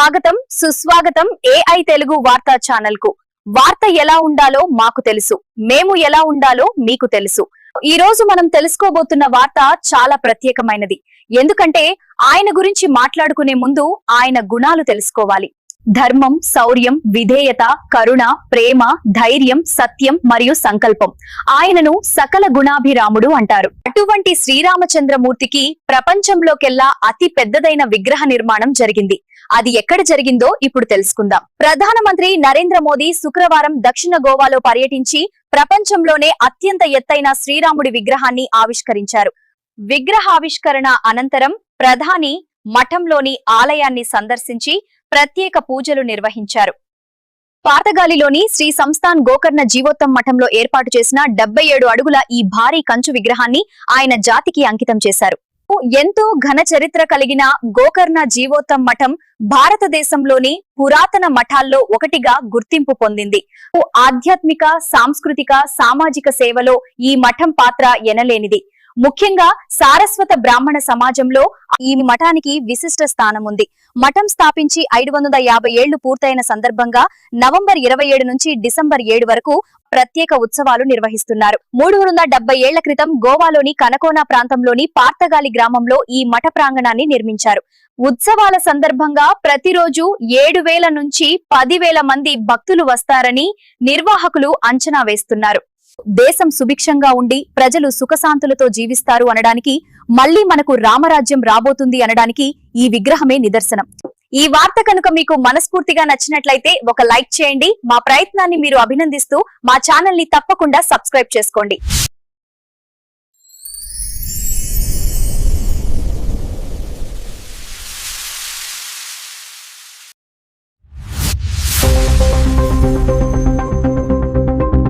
స్వాగతం సుస్వాగతం ఏఐ తెలుగు వార్తా ఛానల్కు వార్త ఎలా ఉండాలో మాకు తెలుసు. మేము ఎలా ఉండాలో మీకు తెలుసు. ఈ రోజు మనం తెలుసుకోబోతున్న వార్త చాలా ప్రత్యేకమైనది. ఎందుకంటే ఆయన గురించి మాట్లాడుకునే ముందు ఆయన గుణాలు తెలుసుకోవాలి. ధర్మం శౌర్యం విధేయత కరుణ ప్రేమ ధైర్యం సత్యం మరియు సంకల్పం. ఆయనను సకల గుణాభిరాముడు అంటారు. అటువంటి శ్రీరామచంద్రమూర్తికి ప్రపంచంలోకెల్లా అతి పెద్దదైన విగ్రహ నిర్మాణం జరిగింది. అది ఎక్కడ జరిగిందో ఇప్పుడు తెలుసుకుందాం. ప్రధానమంత్రి నరేంద్ర మోదీ శుక్రవారం దక్షిణ గోవాలో పర్యటించి ప్రపంచంలోనే అత్యంత ఎత్తైన శ్రీరాముడి విగ్రహాన్ని ఆవిష్కరించారు. విగ్రహావిష్కరణ అనంతరం ప్రధాని మఠంలోని ఆలయాన్ని సందర్శించి ప్రత్యేక పూజలు నిర్వహించారు. పాతగాలిలోని శ్రీ సంస్థాన్ గోకర్ణ జీవోత్తం మఠంలో ఏర్పాటు చేసిన డెబ్బై ఏడు అడుగుల ఈ భారీ కంచు విగ్రహాన్ని ఆయన జాతికి అంకితం చేశారు. ఎంతో ఘన చరిత్ర కలిగిన గోకర్ణ జీవోత్తం మఠం భారతదేశంలోని పురాతన మఠాల్లో ఒకటిగా గుర్తింపు పొందింది. ఆధ్యాత్మిక సాంస్కృతిక సామాజిక సేవలో ఈ మఠం పాత్ర ఎనలేనిది. ముఖ్యంగా సారస్వత బ్రాహ్మణ సమాజంలో ఈ మఠానికి విశిష్ట స్థానం ఉంది మఠం స్థాపించి ఐదు వందల యాభై ఏళ్ళు పూర్తయిన సందర్భంగా నవంబర్ ఇరవై ఏడు నుంచి డిసెంబర్ ఏడు వరకు ప్రత్యేక ఉత్సవాలు నిర్వహిస్తున్నారు. మూడు వందల డెబ్బై ఏళ్ళ క్రితం గోవాలోని కనకోన ప్రాంతంలోని పార్తగాలి గ్రామంలో ఈ మఠ ప్రాంగణాన్ని నిర్మించారు. ఉత్సవాల సందర్భంగా ప్రతిరోజు ఏడు వేల నుంచి పదివేల మంది భక్తులు వస్తారని నిర్వాహకులు అంచనా వేస్తున్నారు. దేశం సుభిక్షంగా ఉండి ప్రజలు సుఖశాంతులతో జీవిస్తారు అనడానికి మళ్ళీ మనకు రామరాజ్యం రాబోతుంది అనడానికి ఈ విగ్రహమే నిదర్శనం. ఈ వార్త కనుక మీకు మనస్ఫూర్తిగా నచ్చినట్లయితే ఒక లైక్ చేయండి మా ప్రయత్నాన్ని మీరు అభినందిస్తూ మా ఛానల్ని తప్పకుండా సబ్స్క్రైబ్ చేసుకోండి.